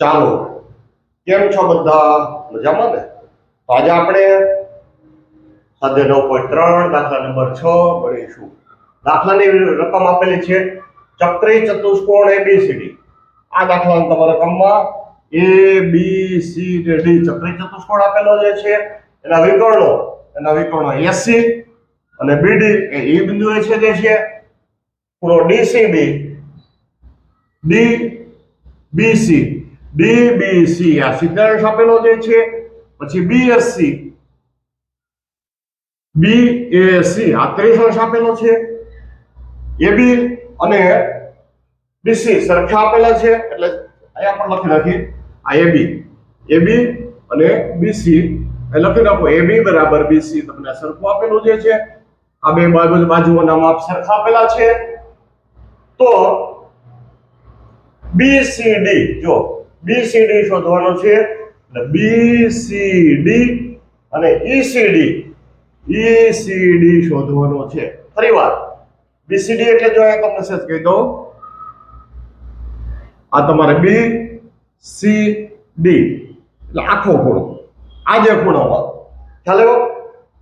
ચાલો, કેમ છો બધા? મજામાં ને? તો આજે આપણે સાધ્ય નવ પોઈન્ટ ત્રણ, દાખલા નંબર છ ગણીશું દાખલાની રકમ આપેલી છે ચક્રી ચતુષ્કોણ એબીસીડી આ દાખલા તમારા રકમમાં એ બી સી ડી ચક્રી ચતુષ્કોણ આપેલો જે છે, એના વિકર્ણો એના વિકર્ણો એસી અને બીડી એ ઈ બિંદુએ જે છે ખૂણો ડીસીબી ડી બીસી ડીબીસી આ સિદ્ધાંત આપેલો જે છે, પછી બીએસસી બીએસસી આ ત્રિશાંશ આપેલો છે. એબી અને બીસી સરખા આપેલા છે, એટલે અહીંયા પણ લખી નાખી આ એબી એબી અને બીસી લખી નાખો. એબી બરાબર બીસી તમને સરખું આપેલું જે છે, આ બે બાજુ બાજુઓના માપ સરખા આપેલા છે. તો બીસીડી જો બીસીડી શોધવાનો છે? એટલે બીસીડી અને ઈસીડી ઈસીડી શોધવાનો છે? ફરીવાર બીસીડી એટલે જો અહીંયા તમને સેજ કહી દઉં? આ તમારે બી સી ડી એટલે આખો ખૂણો. આ જે ખૂણો ખ્યાલ આવ્યો?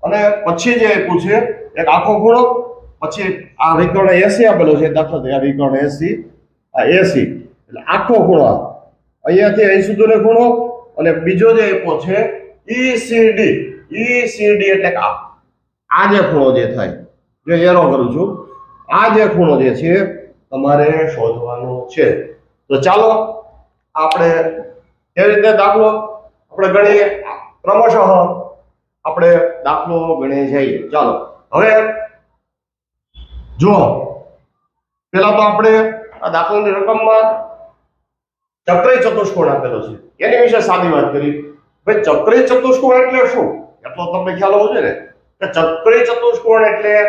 અને પછી જે આપ્યું છે, એક આખો ખૂણો, પછી આ વિકર્ણ એસી આપેલો છે, દાખલા તરીકે આ વિકર્ણ એસી આ એસી એટલે આખો ખૂણો અહીંયાથી અહીં સુધીનો ખૂણો અને બીજો જે એપો છે ઈસીડી ઈસીડી એટલે કે આ. આ જે ખૂણો જે થાય, જો એરો કરું છું. આ જે ખૂણો જે છે, તમારે શોધવાનો છે. તો ચાલો, આપણે એ રીતે દાખલો આપણે ગણીએ. ક્રમશઃ આપણે દાખલો ગણીએ જઈએ. ચાલો, હવે જો પેલા તો આપણે આ દાખલાની રકમમાં ચક્રી ચતુષ્કોણ આપેલો છે. એની વિશે સાદી વાત કરી. ભાઈ, ચક્રે ચતુષ્કોણ એટલે શું? એટલો તમને ખ્યાલ હોવો જોઈએ ને? કે ચક્રી ચતુષ્કોણ એટલે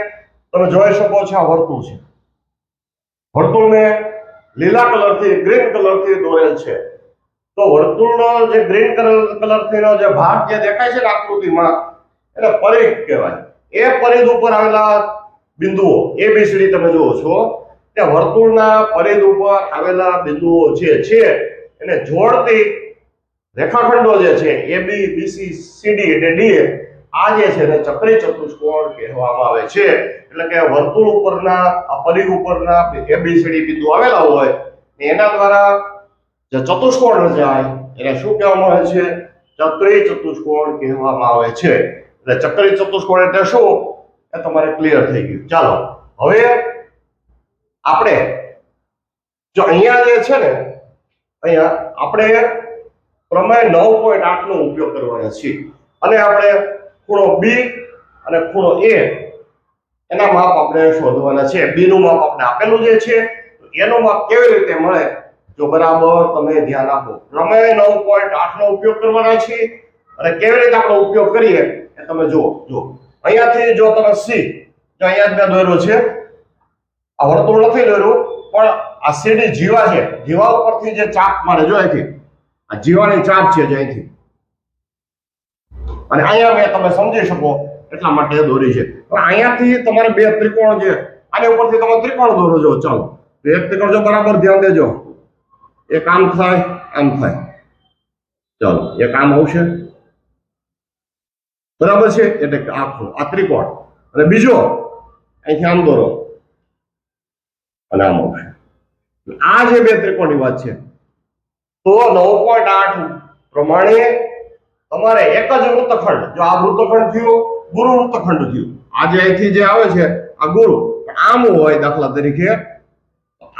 તમે જોઈ શકો છો આ વર્તુળ છે. વર્તુળને લીલા કલરથી, ગ્રીન કલરથી દોરેલ છે. તો વર્તુળનો જે ગ્રીન કલરથીનો જે ભાગ જે દેખાય છે ને આકૃતિમાં, એને પરિઘ કહેવાય. એ પરિઘ ઉપર આવેલા બિંદુઓ, એ બીસડી તમે જુઓ છો. કે વર્તુળના પરિઘ ઉપર આવેલા બિંદુઓ જે છે એને જોડતી રેખાખંડો જે છે, એ, બી બીસી સીડી એટલે ડી આ જે છે એને ચક્રી ચતુષ્કોણ કહેવામાં આવે છે. એટલે કે વર્તુળ ઉપરના, આ પરિઘ ઉપરના એબીસીડી બિંદુ આવેલા હોય એના દ્વારા જે ચતુષ્કોણ રચાય, એને શું કહેવામાં આવે છે? ચક્રી ચતુષ્કોણ કહેવામાં આવે છે. એટલે ચક્રી ચતુષ્કોણ એટલે શું? એ તમારે ક્લિયર થઈ ગયું. ચાલો, હવે આપણે જો અહીંયા જે છે ને અહીંયા આપણે પ્રમેય નવ પોઈન્ટ આઠ નો ઉપયોગ કરવાનો છે. અને આપણે ખૂણો બી અને ખૂણો એ એના માપ આપણે શોધવાના છે. બી નું માપ આપણે આપેલું જે છે એનું માપ કેવી રીતે મળે? જો બરાબર તમે ધ્યાન આપો. પ્રમેય નવ પોઈન્ટ આઠ નો ઉપયોગ કરવાના છે. અને કેવી રીતે આપણે ઉપયોગ કરીએ એ તમે જુઓ જો અહીંયાથી જો તમે સી જો અહીંયા જ મેં દોર્યું છે. આ વર્તુળ નથી દોર્યું, પણ આ સીડી જીવા છે. જીવા ઉપરથી જે ચાપ મારે જો અહીંથી. આ જીવાની ચાપ છે જે અહીંથી. અને અહીંયા મેં તમે સમજી શકો એટલા માટે દોરી છે. અહીંયાથી તમારે બે ત્રિકોણ છે. આની ઉપરથી તમે ત્રિકોણ દોરો છો. ચાલો. એક ત્રિકોણ જો બરાબર ધ્યાન દેજો. એક આમ થાય આમ થાય. ચાલો. એક આમ આવશે. બરાબર છે? એટલે આખો, આ ત્રિકોણ. અને બીજો, અહીંથી આમ દોરો. અને આમ આવશે. આ જે બે ત્રિકોણની વાત છે, તો નવ પોઈન્ટ આઠ પ્રમાણે તમારે એક જ વૃત્તખંડ, જો આ વૃત્તખંડ થયું, ગુરુ વૃત્તખંડ થયું. આજે અહીંથી જે આવે છે, આ ગુરુ. આમ હોય દાખલા તરીકે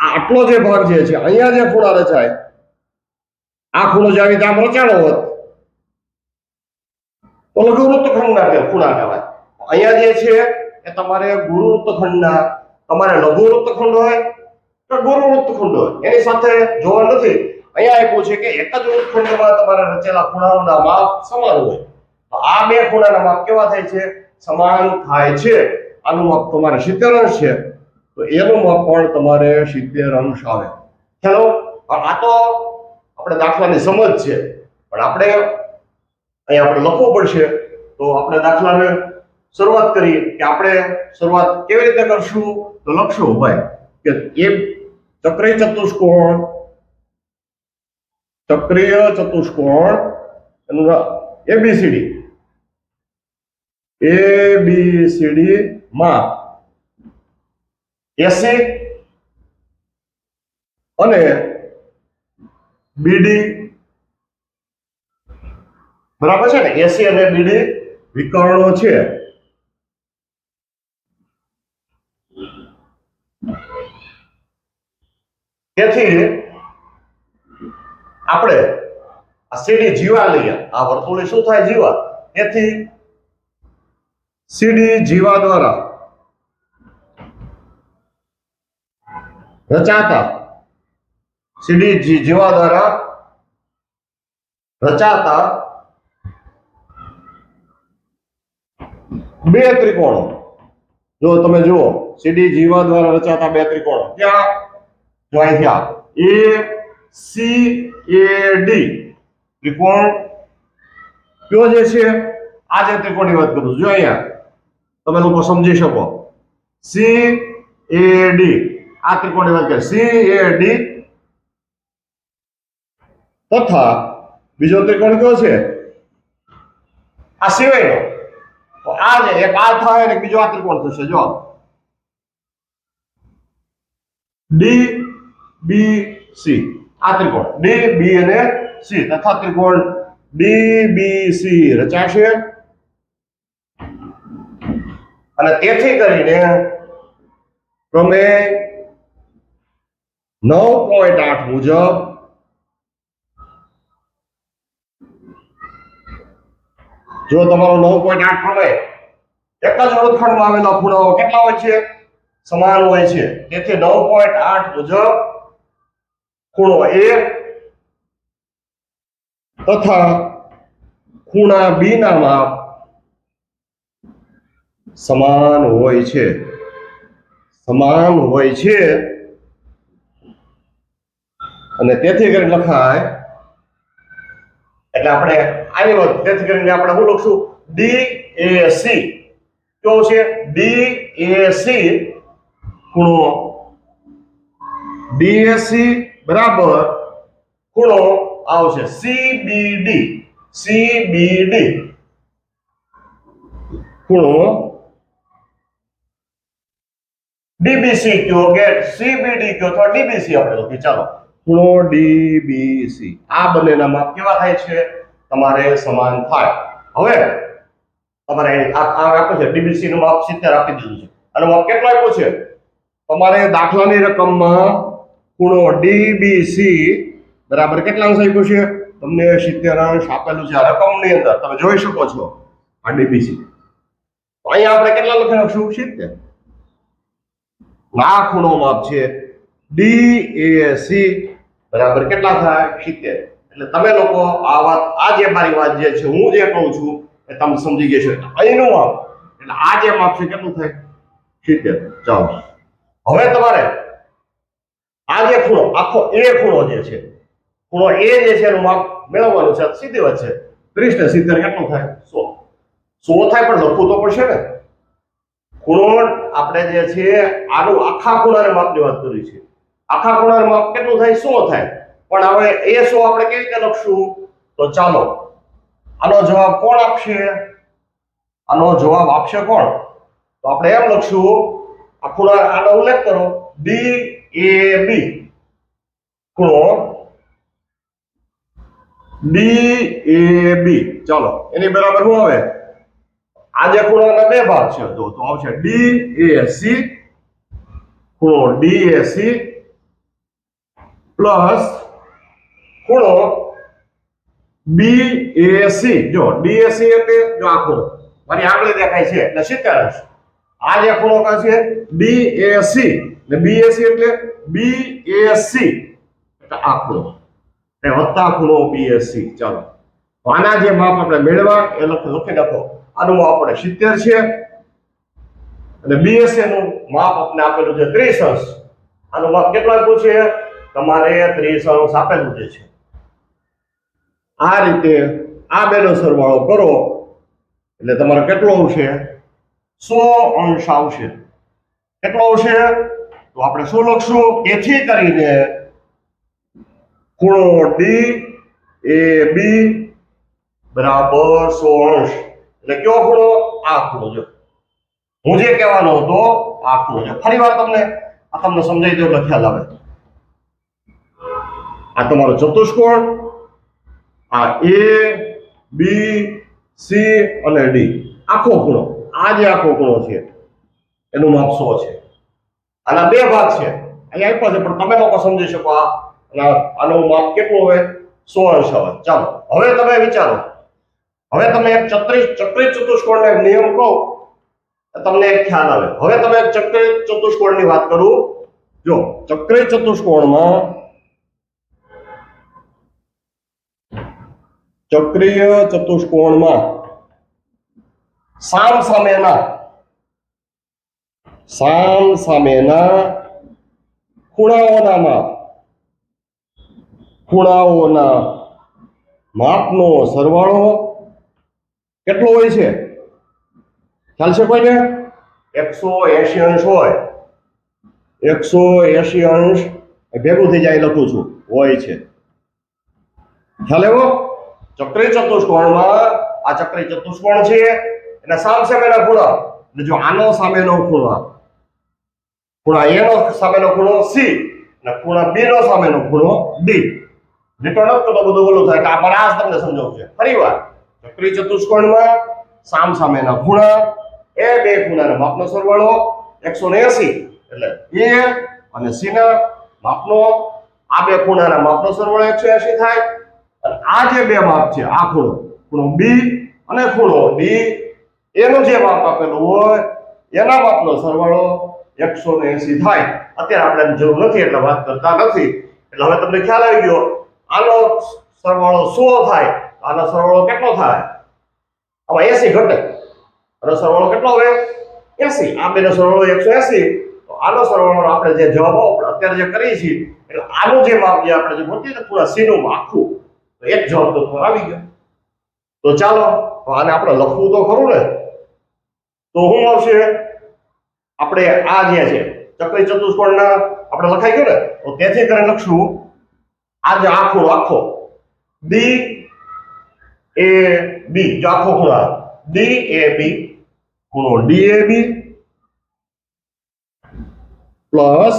આટલો જે ભાગ જે છે, અહીંયા જે ખૂણા રચાય, આ ખૂણો જે આવી આમ રચાણો હોત, તો લઘુ વૃત્તખંડના ખૂણા કહેવાય. અહીંયા જે છે, એ તમારે ગુરુ વૃત્તખંડના, તમારે લઘુ વૃત્તખંડ હોય ગુરુ વૃત્તખંડ એની સાથે જોવા નથી. અહીંયા આપ્યું છે કે એક જ વૃત્તખંડમાં તમારે રચેલા ખૂણાઓના માપ સમાન હોય. આ બે ખૂણાના માપ કેવા થાય છે? સમાન થાય છે. આનું માપ તમારે સિત્તેર છે. તો એનું માપ પણ તમારે સિત્તેર અંશ આવે. આ તો આપણે દાખલાની સમજ છે. પણ આપણે અહીંયા આપણે લખવું પડશે. તો આપણે દાખલાને શરૂઆત કરીએ કે આપણે શરૂઆત કેવી રીતે કરશું? તો લખશું ભાઈ, કે એ ચક્રી ચતુષ્કોણ ચક્રીય ચતુષ્કોણ એનું એબીસીડી એબીસીડી માં એસી અને બીડી બરાબર છે ને એસી અને બીડી વિકર્ણો છે તેથી આપણે આ સીડી જીવા લઈએ. આ વર્તુળે શું થાય જીવા? એથી સીડી જીવા દ્વારા રચાતા સીડી જીવા દ્વારા રચાતા બે ત્રિકોણો. જો તમે જુઓ, સીડી જીવા દ્વારા રચાતા બે ત્રિકોણો. ક્યાં જો અહીંથી આ એ સી એ ડી ત્રિકોણ કયો જે છે આ જે ત્રિકોણની વાત કરું છું જો અહીંયા તમે લોકો સમજી શકો સી એ ડી આ ત્રિકોણની વાત કરીએ સી એ ડી તથા બીજો ત્રિકોણ કયો છે આ સિવાયનો તો આ જે એક આ થાય અને બીજો આ ત્રિકોણ થશે જો ડી બી સી. આ ત્રિકોણ. ડી બી અને સી તથા ત્રિકોણ ડી બી સી રચાશે. અને તેથી કરીને તમે નવ પોઈન્ટ આઠ મુજબ જો તમારો નવ પોઈન્ટ આઠ પ્રમેય એક જ વર્ગખંડમાં આવેલા ખૂણાઓ કેટલા હોય છે? સમાન હોય છે. તેથી નવ પોઈન્ટ આઠ મુજબ ખૂણો એ તથા ખૂણા બી ના માપ સમાન હોય છે. સમાન હોય છે. અને તેથી કરીને લખાય, એટલે આપણે આવી વાત તેથી કરીને આપણે શું લખશું? D A C. કેવો છે? D A C. ખૂણો. ડીએસી બરાબર. ખૂણો આવશે. સીબીડી સીબીડી ખૂણો ડીબીસી કયો? કે સીબીડી કયો? તો ડીબીસી આપણે લખી ચાલો. ખૂણો ડીબીસી આ બંનેના માપ કેવા થાય છે? તમારે સમાન થાય. હવે તમારે આ આપ્યું છે. ડીબીસી નું માપ 70 આપી દીધું છે. અને માપ કેટલો આપ્યો છે? તમારે દાખલાની રકમમાં ખૂણો ડીબીસી બરાબર કેટલા અંશ આપ્યું છે? તમને 70 અંશ આપેલું છે રકમની અંદર. તમે જોઈ શકો છો આ ડીબીસી. અહીંયા આપણે કેટલા લખી નાખશું 70 આ ખૂણો માપ છે ડીએસી. બરાબર કેટલા થાય? 70 એટલે તમે લોકો આ વાત, આ જે મારી વાત જે છે, હું જે કહું છું એ તમે સમજી ગયા છો. અહીંનું માપ. એટલે આ જે માપ છે, કેટલું થાય? 70 ચાલો. હવે તમારે આ જે ખૂણો આખો એ ખૂણો જે છે ખૂણો એ જે છે એનું માપ મેળવવાનું છે સીધી વાત છે 30 ને 70 કેટલું થાય 100 100 થાય પણ લખવું તો પડશે ને ખૂણો આપણે જે છે આનું આખા ખૂણાના માપની વાત કરી છે આખા ખૂણાનું માપ કેટલું થાય 100 થાય પણ હવે એ 100 આપણે કેવી રીતે લખશું તો ચાલો આનો જવાબ કોણ આપશે આનો જવાબ આપશે કોણ તો આપણે એમ લખશું આ ખૂણા આનો ઉલ્લેખ કરો ડી બી ખૂણો બી ચાલો, એની બરાબર શું આવે? આ જે બે ભાગ છે. તો તો આવશે સી ખૂણો ડી પ્લસ ખૂણો એ જો DAC એટલે જો આ ખૂણો. મારી આગળ દેખાય છે. એટલે 70 અંશ આ જે ખૂણો કા છે? સી ને બીએસસી એટલે બી એ સી એટલે આ ખૂણો. એ વત્તા ખૂણો બીએસસી ચાલો. આના જે માપ આપણે મેળવા, એ લખ નાખો. આનું માપ આપણે 70 છે. અને બીએસસી નું માપ આપણે આપેલું છે 30 અંશ આનું માપ કેટલા આપ્યું છે? તમારે 30 અંશ આપેલું જે છે. આ રીતે આ બેનો સરવાળો કરો. એટલે તમારે કેટલો આવશે? સો અંશ આવશે. કેટલો આવશે? તો આપણે શું લખશું? તેથી કરીને ખૂણો ડી એ બી બરાબર સો અંશ એટલે કયો ખૂણો? આ ખૂણો જો હું જે કહેવાનો હતો, આ ખૂણો છે. ફરી વાર તમને, આ તમને સમજાઈ દો એટલે ખ્યાલ આવે. આ તમારો ચતુષ્કોણ, આ એ બી સી અને ડી આખો ખૂણો. આ જે આખો ખૂણો છે, એનું માપ સો છે. આના બે ભાગ છે. અહીંયા આપ્યા છે, પણ તમે લોકો સમજી શકો આ. આના- માપ કેટલું હોય? સો અંશ હોય ચાલો, હવે તમે વિચારો. હવે તમે એક ચત્રી ચક્રી ચતુષ્કોણનો નિયમ કહો તમને એક ખ્યાલ આવે. હવે તમે ચક્રી ચતુષ્કોણની વાત કરું. જો ચક્રી ચતુષ્કોણમાં ચક્રીય ચતુષ્કોણમાં સામ સામેના સામ સામેના ખૂણાઓના માપ. ખૂણાઓના માપનો સરવાળો કેટલો હોય છે? ખ્યાલ છે કોઈને? એકસો એસી અંશ હોય. એકસો એસી અંશ ભેગું થઈ જાય લખું છું. હોય છે. ખ્યાલ એવો ચક્રી ચતુષ્કોણમાં આ ચક્રી ચતુષ્કોણ છે. એના સામ સામેના ખૂણા. એટલે જો આનો સામેનો ખૂણો ખૂણા એનો નો સામેનો ખૂણો સી અને ખૂણા બી નો સામેનો ખૂણો ડી રિટર્ન અપ તો બધું ઓલું થાય, કે આ પર આ તમને સમજાવું છે. ફરી વાર. ચક્રી ચતુષ્કોણમાં સામ સામેના ખૂણા એ બે ખૂણાના માપનો સરવાળો 180 એટલે એ અને સી ના માપનો, આ બે ખૂણાના માપનો સરવાળો 180 થાય. અને આ જે બે માપ છે, આ ખૂણો ખૂણો બી અને ખૂણો ડી એનું જે માપ આપેલું હોય, એના માપનો સરવાળો 180 થાય. અત્યારે આપણે જરૂર નથી એટલે વાત કરતા નથી. એટલે હવે તમને ખ્યાલ આવી ગયો, આનો સરવાળો 100 થાય આનો સરવાળો કેટલો થાય? આમાં 80 ઘટે. આનો સરવાળો કેટલો હોય? 80 આ બેનો સરવાળો 180 તો આનો સરવાળો આપણે જે જવાબ અત્યારે જે કરીએ છીએ, એટલે આનું જે માપ જે આપણે જે ગોતીએ ને પૂરા સીનું આખું તો એક જવાબ તો આવી ગયો. તો ચાલો આને આપણે લખવું તો ખરું ને? તો શું આવશે? આપણે આ જે છે ચક્રી ચતુષ્કોણના આપણે લખાઈ ગયું ને, તો તેથી કરીને લખશું, આ જે આખો આખો. ડી એ બી જો આખો ખૂણો ડી એ બી ખૂણો ડી એ બી પ્લસ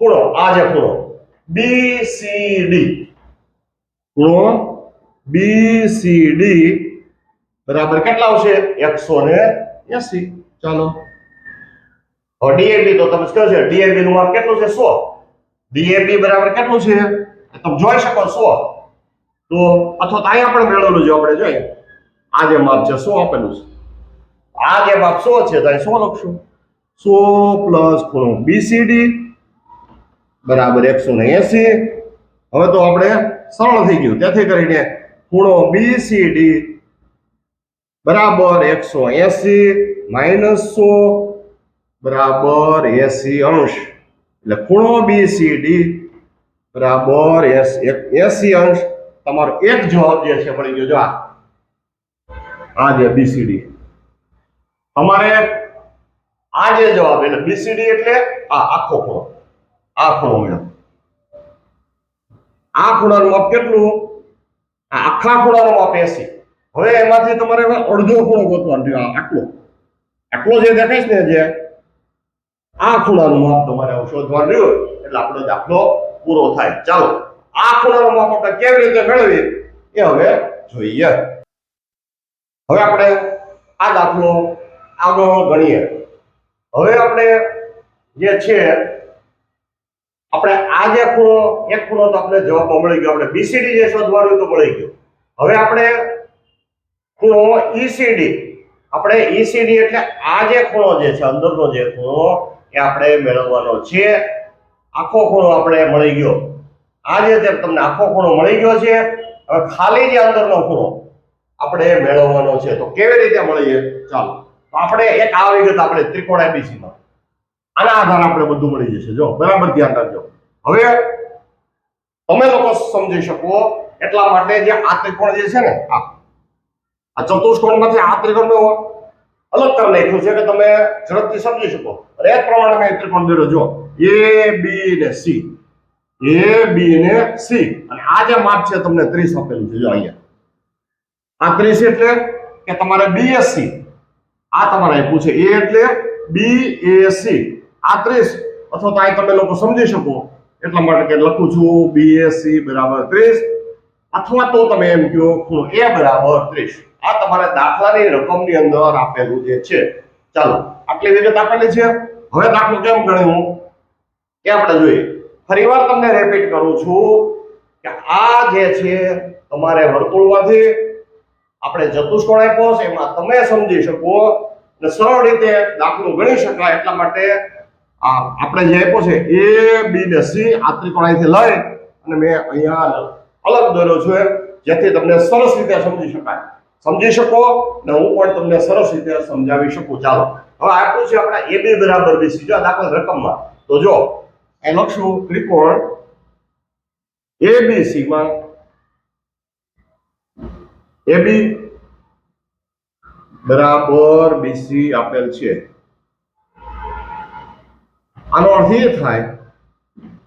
ખૂણો, આ જે ખૂણો. બી સી ડી ખૂણો બી સી ડી બરાબર કેટલા આવશે? એકસો ને એસી. ચાલો. ડીએબી તો તમે કહો છે ડીએબી નું માપ કેટલું છે? સો. ડીએબી બરાબર કેટલું છે? તમે જોઈ શકો સો તો અથવા તો અહીંયા પણ મેળવેલું છે, આપણે જોઈએ. આ જે માપ છે, સો આપેલું છે. આ જે માપ સો છે, તો અહીં સો લખશું? સો પ્લસ ખૂણો બીસીડી બરાબર એકસો ને એસી. હવે તો આપણે સરળ થઈ ગયું. તેથી કરીને ખૂણો બીસીડી બરાબર એકસો એસી માઇનસ સો બરાબર એસી અંશ. એટલે ખૂણો બીસીડી બરાબર એસી અંશ. તમારો એક જવાબ જે છે મળી ગયો. જો આ આ જે બીસીડી અમારે આ જે જવાબ એટલે બીસીડી એટલે આ આખો ખૂણો. આ ખૂણો મેળવ. આ ખૂણાનું માપ કેટલું? આખા ખૂણાનું માપ એસી હવે એમાંથી તમારે અડધો ખૂણો ગોતવાનો આટલો. આટલો જે દેખાય છે ને જે આ ખૂણાનું માપ તમારે શોધવાનું રહ્યું એટલે આપણો દાખલો પૂરો થાય. ચાલો, આ ખૂણાનું માપ આપણે કેવી રીતે મેળવીએ? એ હવે જોઈએ. હવે આપણે આ દાખલો આગળ ગણીએ. હવે આપણે જે છે, આપણે આ જે ખૂણો, એક ખૂણો તો આપણે જવાબ મળી ગયો. આપણે બીસીડી જે શોધવાનું તો મળી ગયો. હવે આપણે ખૂણો ઈસીડી આપણે ઈસીડી એટલે આ જે ખૂણો જે છે, અંદરનો જે ખૂણો એ આપણે મેળવવાનો છે. આખો ખૂણો આપણે મળી ગયો. આ જે તે તમને આખો ખૂણો મળી ગયો છે. હવે ખાલી જે અંદરનો ખૂણો આપણે મેળવવાનો છે. તો કેવી રીતે મળીએ? ચાલો. તો આપણે એક આ વિગત આપણે ત્રિકોણ એબીસીમાં આના આધારે આપણે બધું મળી જશે. જો, બરાબર ધ્યાન રાખજો. હવે તમે લોકો સમજી શકો એટલા માટે જે આ ત્રિકોણ જે છે ને આ ચતુષ્કોણમાંથી આ ત્રિકોણનો અલગ કરી નાખ્યું છે કે તમે ઝડપથી સમજી શકો. અને એ પ્રમાણે મેં ત્રિકોણ દોર્યો જો એ બી ને સી એ બી ને સી અને આ જે માપ છે તમને 30 આપેલું છે, જો અહીંયા. આ 30 એટલે કે તમારે બીએસસી આ તમારે આપ્યું છે. એ એટલે બી એ સી આ 30 અથવા તો અહીં તમે લોકો સમજી શકો. એટલા માટે કે લખું છું બીએસસી બરાબર 30 અથવા તો તમે એમ કહો, ખૂણો એ બરાબર 30 આ તમારે દાખલાની રકમની અંદર આપેલું જે છે, ચાલો, આટલી વિગત આપેલી છે. હવે દાખલો કેમ ગણ્યું? એ આપણે જોઈએ. ફરીવાર તમને રિપીટ કરું છું કે આ જે છે, તમારે વર્તુળમાંથી આપણે ચતુષ્કોણ આપ્યો છે, એમાં તમે સમજી શકો અને સરળ રીતે દાખલો ગણી શકાય એટલા માટે આપણે જે આપ્યો છે, એ, બી ને સી આ ત્રિકોણ અહીંથી લઈ અને મેં અહીંયા અલગ દોર્યો છે, જેથી તમને સરસ રીતે સમજી શકાય. સમજી શકો? ને હું પણ તમને સરસ રીતે સમજાવી શકું. ચાલો. હવે આટલું છે આપણા એ બી બરાબર બી સી જો આ રકમમાં. તો જો એ લખશું ત્રિકોણ એબીસી માં બી બરાબર બીસી આપેલ છે. આનો અર્થ એ થાય,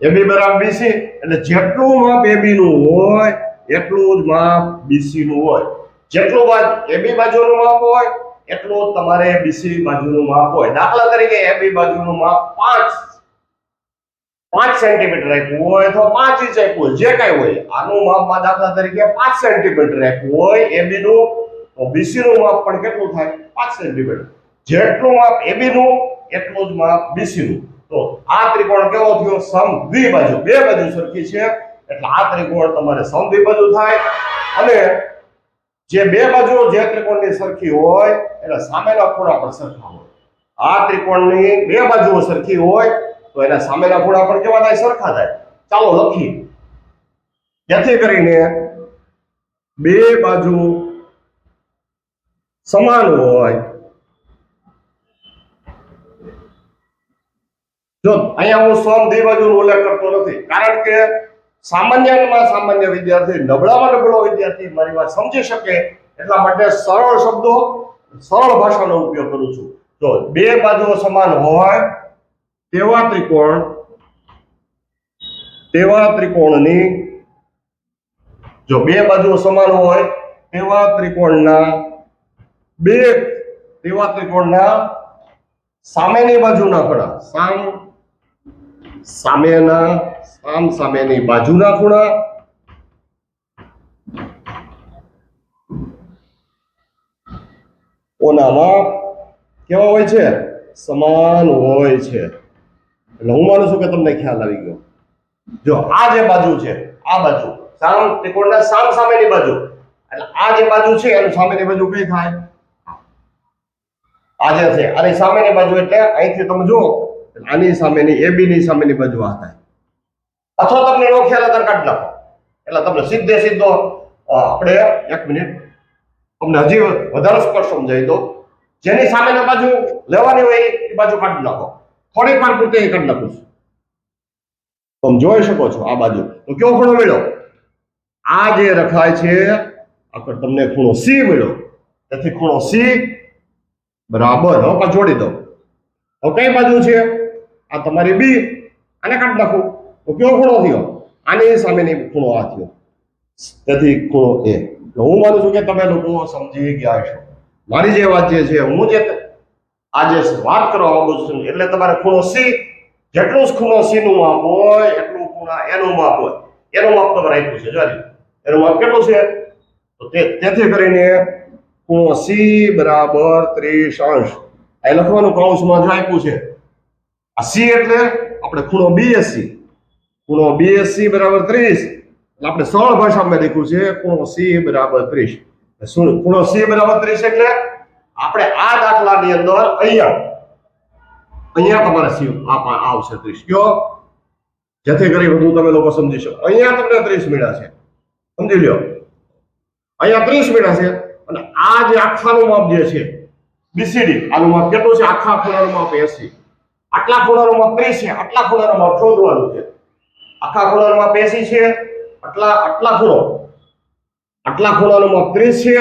એ બી બરાબર બીસી એટલે જેટલું માપ એબી નું હોય, એટલું જ માપ બીસી નું હોય. જેટલું બાજુ એબી બાજુનું માપ હોય, એટલું તમારે બીસી બાજુનું માપ હોય. દાખલા તરીકે એબી બાજુનું માપ પાંચ પાંચ સેન્ટીમીટર આપ્યું હોય અથવા પાંચ ઇંચ આપ્યું હોય, જે કાંઈ હોય. આનું માપમાં દાખલા તરીકે પાંચ સેન્ટીમીટર આપ્યું હોય. એબી નું બીસી નું માપ પણ કેટલું થાય? પાંચ સેન્ટીમીટર. જેટલું માપ એબી નું, એટલું જ માપ બીસી નું. તો આ ત્રિકોણ કેવો થયો? સમ દ્વિબાજુ બે બાજુ સરખી છે. એટલે આ ત્રિકોણ તમારે સમ દ્વિબાજુ થાય. અને જે બે બાજુઓ જે ત્રિકોણની સરખી હોય, એના સામેના ખૂણા પણ સરખા હોય. આ ત્રિકોણની બે બાજુઓ સરખી હોય, તો એના સામેના ખૂણા પણ કેવા થાય સરખા થાય. ચાલો લખીએ. જેથી કરીને બે બાજુ સમાન હોય. જો, અહીંયા હું સમ દ્વિબાજુનો ઉલ્લેખ કરતો નથી. કારણ કે સામાન્યમાં સામાન્ય વિદ્યાર્થી, નબળામાં નબળો વિદ્યાર્થી મારી વાત સમજી શકે એટલા માટે સરળ શબ્દો, સરળ ભાષાનો ઉપયોગ કરું છું. તો બે બાજુઓ સમાન હોય, તેવા ત્રિકોણ, તેવા ત્રિકોણની, જો બે બાજુઓ સમાન હોય, તેવા ત્રિકોણના, બે તેવા ત્રિકોણના સામેની બાજુના ખડા, સામ, સામેના સામ સામેની બાજુના ખૂણા. ઓના કેવા હોય છે? સમાન હોય છે. એટલે હું માનું છું કે તમને ખ્યાલ આવી ગયો. જો, આ જે બાજુ છે, આ બાજુ, સામ ત્રિકોણના સામ સામેની બાજુ. એટલે આ જે બાજુ છે, એનું સામેની બાજુ કઈ થાય? આ જે છે, આની સામેની બાજુ એટલે અહીંથી તમે જુઓ, આની સામેની, એ બી ની સામેની બાજુ આ થાય. અથવા તમને એનો ખ્યાલ આધાર કાર્ડ નાખો. એટલે તમને સીધે સીધો આપણે એક મિનિટ તમને હજી વધારે સ્પષ્ટ સમજાવી દો જેની સામેની બાજુ લેવાની હોય એ બાજુ કાઢી નાખો. થોડીક વાર પૂરતી એ કાઢી નાખું તમે જોઈ શકો છો આ બાજુ. તો કયો ખૂણો મળ્યો? આ જે રખાય છે, આગળ તમને ખૂણો સી મળ્યો. તેથી ખૂણો સી બરાબર. હવે જોડી દો હવે કઈ બાજુ છે? આ તમારી બી અને કાઢી નાખો. કયો ખૂણો થયો. આની સામેની ખૂણો આ થયો. તેથી ખૂણો હું માનું છું કે તમે લોકો સમજી ગયા છો મારી જે વાત જે છે, હું જે આજે વાત કરવા માંગુ છું, એટલે તમારે ખૂણો સી જેટલું જ ખૂણો નું માપ હોય, એટલું ખૂણા એનું માપ હોય. એનું માપ તમારે આપ્યું છે જોજો એનું માપ કેટલું છે? તો તેથી કરીને ખૂણો સી બરાબર ત્રીસ અંશ એ લખવાનું કૌંસમાં જો આપ્યું છે. આ સી એટલે આપણે ખૂણો બીએસસી ખૂણો બીએસસી બરાબર ત્રીસ. એટલે આપણે સરળ ભાષામાં લખ્યું છે ખૂણો સી બરાબર ત્રીસ. ખૂણો સી બરાબર ત્રીસ એટલે આપણે આ દાખલાની અંદર અહીંયા અહીંયા તમારે સી આવશે ત્રીસ. કયો? જેથી કરી વધુ તમે લોકો સમજી શકો. અહીંયા તમને ત્રીસ મળ્યા છે. સમજી લ્યો. અહીંયા ત્રીસ મળ્યા છે. અને આ જે આખાનું માપ જે છે બીસીડી આનું માપ કેટલું છે? આખા ખૂણાનું માપ એસી આટલા ખૂણાનું માપ ત્રીસ છે. આટલા ખૂણાનું માપ શોધવાનું છે. આખા ખૂણાનું માપ છે આટલા આટલા ખૂણો આટલા ખૂણાનું ત્રીસ છે.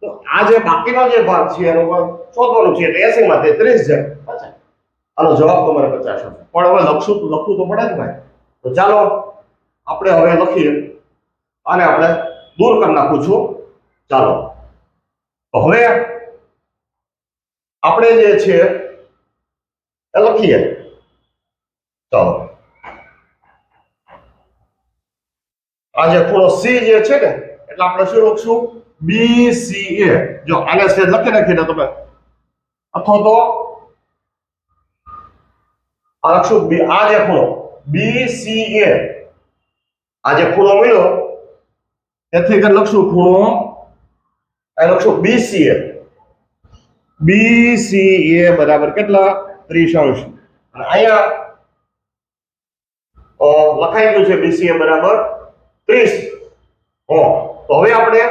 તો આ જે બાકીનો જે ભાગ છે એનો શોધવાનું છે એટલે એસી માંથી ત્રીસ છે. પચાસ. આનો જવાબ તમારે પચાસ હશે. પણ હવે લખશું તો લખવું તો પડે જ ભાઈ. તો ચાલો આપણે હવે લખીએ. અને આપણે દૂર કરી નાખું છું. ચાલો. હવે આપણે જે છે એ લખીએ. ચાલો. આ જે ખૂણો સી જે છે ને, એટલે આપણે શું લખશું? બી જો આને છે લખી નાખીને તમે. અથવા તો આ લખશું બી આ જે ખૂણો. બી સી આ જે ખૂણો મળ્યો તેથી કે લખશું ખૂણો. આ લખશું બી સી બરાબર કેટલા? ત્રીસ અંશ અને અહીંયા લખાઈ ગયું છે બીસીએ બરાબર ત્રીસ. હો, તો હવે આપણે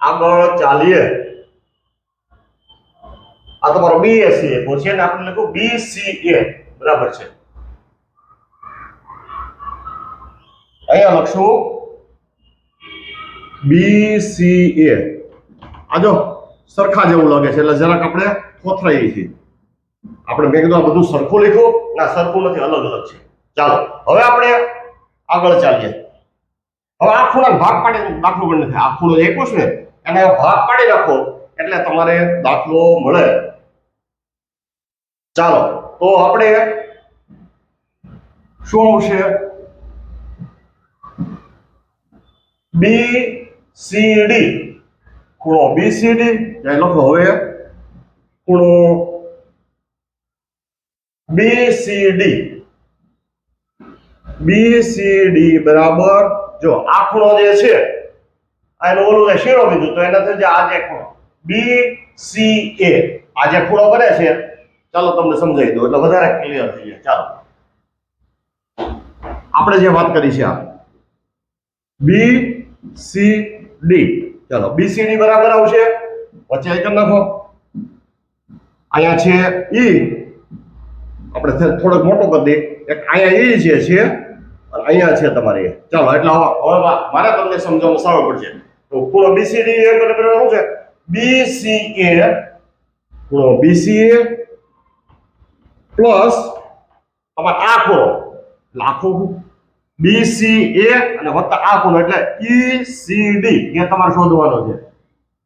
આગળ ચાલીએ. આ તમારો બીએસસી છે ને આપણે લખું બીસીએ બરાબર છે. અહીંયા લખશું બીસીએ આ જો સરખા જેવું લાગે છે, એટલે જરાક આપણે ખોથરાઈએ છીએ આપણે મેં કીધું આ બધું સરખું લખ્યું. ના, સરખું નથી, અલગ અલગ છે. ચાલો, હવે આપણે આગળ ચાલીએ. હવે આ ખૂણા ભાગ પાડી દાખલો પણ નથી આ ખૂણો એક છે ને એને ભાગ પાડી નાખો એટલે તમારે દાખલો મળે. ચાલો, તો આપણે શું આવશે? બી સી ડી ખૂણો બી સી ડી લખો હવે. ખૂણો B C D B C D બરાબર. જો, આ ખૂણો જે છે એનું ઓલું જે શીરો કીધું, તો એનાથી જે આ જે ખૂણો. બી સી એ આ જે ખૂણો બને છે, ચાલો તમને સમજાવી દઉં, એટલે વધારે ક્લિયર થઈ જાય. ચાલો. આપણે જે વાત કરી છે આ. બી સી ડી ચાલો બી સી ડી બરાબર આવશે. વચ્ચે એક નાખો. અહીંયા છે ઈ આપણે થોડોક મોટો કરી દઈએ. અહીંયા ઈ જે છે અહીંયા છે તમારે. ચાલો, એટલે હવે મારે તમને સમજાવવાનું સારું પડશે. તો ખૂણો બીસીડી એ બરાબર શું છે? બીસીએ ખૂણો બીસીએ પ્લસ તમારે આ ખૂણો. લાખો બીસીએ અને વત્તા આ ખૂણો, એટલે ઈસીડી એ તમારે શોધવાનો છે.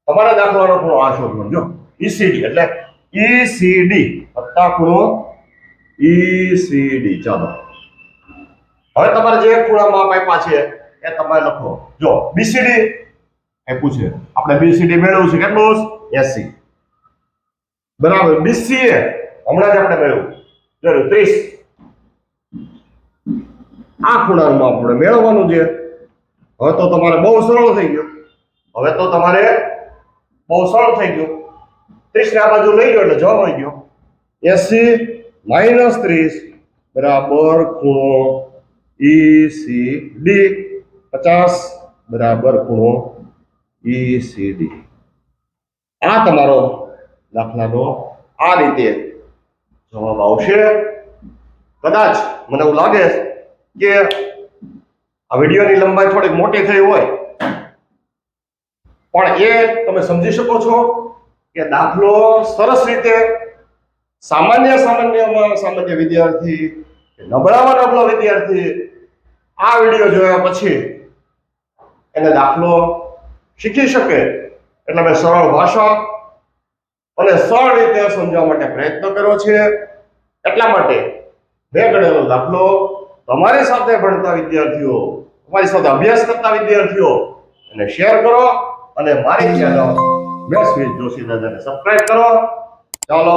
તમારે દાખલાનો ખૂણો આ શોધવાનો. જો ઈસીડી એટલે ઈસીડી વત્તા ખૂણો ઈસીડી ચાલો. હવે તમારે જે ખૂણામાં આપ્યા છે, એ તમારે લખો. જો બીસીડી એ પૂછે. આપણે બીસીડી મેળવ્યું છે કેટલું? એસી. બરાબર બીસીએ હમણાં જ આપણે મેળવ્યું. જરૂર 30 આ ખૂણામાં આપણે મેળવવાનું છે. હવે તો તમારે બહુ સરળ થઈ ગયું. હવે તો તમારે બહુ સરળ થઈ ગયું. 30 ને આ બાજુ લઈ ગયો એટલે જવાબ આવી ગયો. એસી માઇનસ 30 બરાબર, ખૂણો ECD 50 બરાબર ખૂણો ECD આ તમારો દાખલાનો આ રીતે જવાબ આવશે. કદાચ મને એવું લાગે કે આ વિડીયોની લંબાઈ થોડીક મોટી થઈ હોય. પણ એ તમે સમજી શકો છો કે દાખલો સરસ રીતે સામાન્ય સામાન્યમાં સામાન્ય વિદ્યાર્થી નબળામાં નબળો વિદ્યાર્થી આ વીડિયો જોયા પછી એને દાખલો શીખી શકે એટલે મેં સરળ ભાષા અને સરળ રીતે સમજવા માટે પ્રયત્ન કર્યો છે. એટલા માટે મેં ગણેલો દાખલો તમારી સાથે ભણતા વિદ્યાર્થીઓ, તમારી સાથે અભ્યાસ કરતા વિદ્યાર્થીઓ એને શેર કરો અને મારી ચેનલ મેં સ્વીટ જોશી દાદાને સબસ્ક્રાઈબ કરો. ચાલો